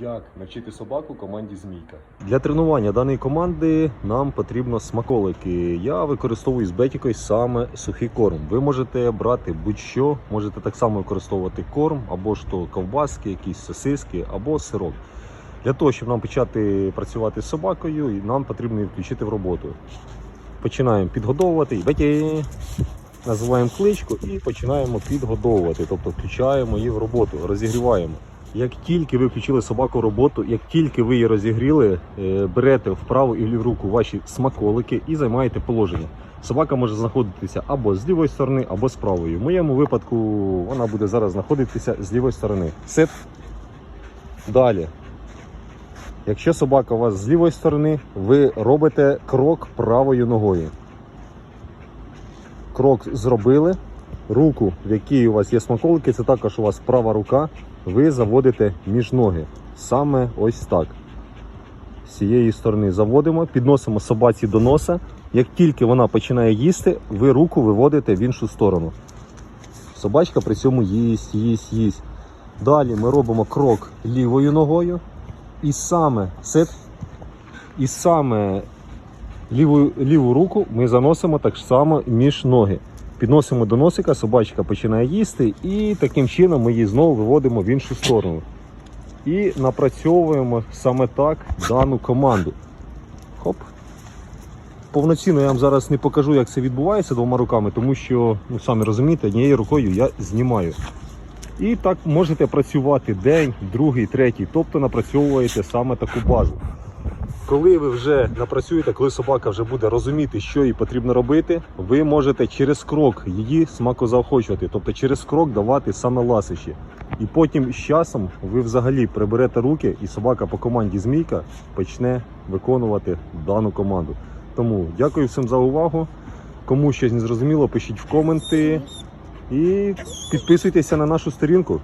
Як навчити собаку команді Змійка? Для тренування даної команди нам потрібно смаколики. Я використовую з бетікою саме сухий корм. Ви можете брати будь-що, можете так само використовувати корм, або ж то ковбаски, якісь сосиски, або сирок. Для того, щоб нам почати працювати з собакою, нам потрібно її включити в роботу. Починаємо підгодовувати. Беті! Називаємо кличку і починаємо підгодовувати, тобто включаємо її в роботу, розігріваємо. Як тільки ви включили собаку в роботу, як тільки ви її розігріли, е, берете в праву і в ліву руку ваші смаколики і займаєте положення. Собака може знаходитися або з лівої сторони, або з правої. В моєму випадку вона буде зараз знаходитися з лівої сторони. Сет. Далі. Якщо собака у вас з лівої сторони, ви робите крок правою ногою. Крок зробили. Руку, в якій у вас є смаколики, це також у вас права рука ви заводите між ноги. Саме ось так. З цієї сторони заводимо, підносимо собаці до носа. Як тільки вона починає їсти, ви руку виводите в іншу сторону. Собачка при цьому їсть, їсть, їсть. Далі ми робимо крок лівою ногою. І саме сет, і саме ліву, ліву руку ми заносимо так само між ноги. Підносимо до носика, собачка починає їсти, і таким чином ми її знову виводимо в іншу сторону. І напрацьовуємо саме так дану команду. Хоп. Повноцінно я вам зараз не покажу, як це відбувається двома руками, тому що, ну самі розумієте, однією рукою я знімаю. І так можете працювати день, другий, третій, тобто напрацьовуєте саме таку базу. Коли ви вже напрацюєте, коли собака вже буде розуміти, що їй потрібно робити, ви можете через крок її смакозаохочувати, тобто через крок давати саме ласощі. І потім з часом ви взагалі приберете руки, і собака по команді Змійка почне виконувати дану команду. Тому дякую всім за увагу. Кому щось не зрозуміло, пишіть в коменти і підписуйтеся на нашу сторінку.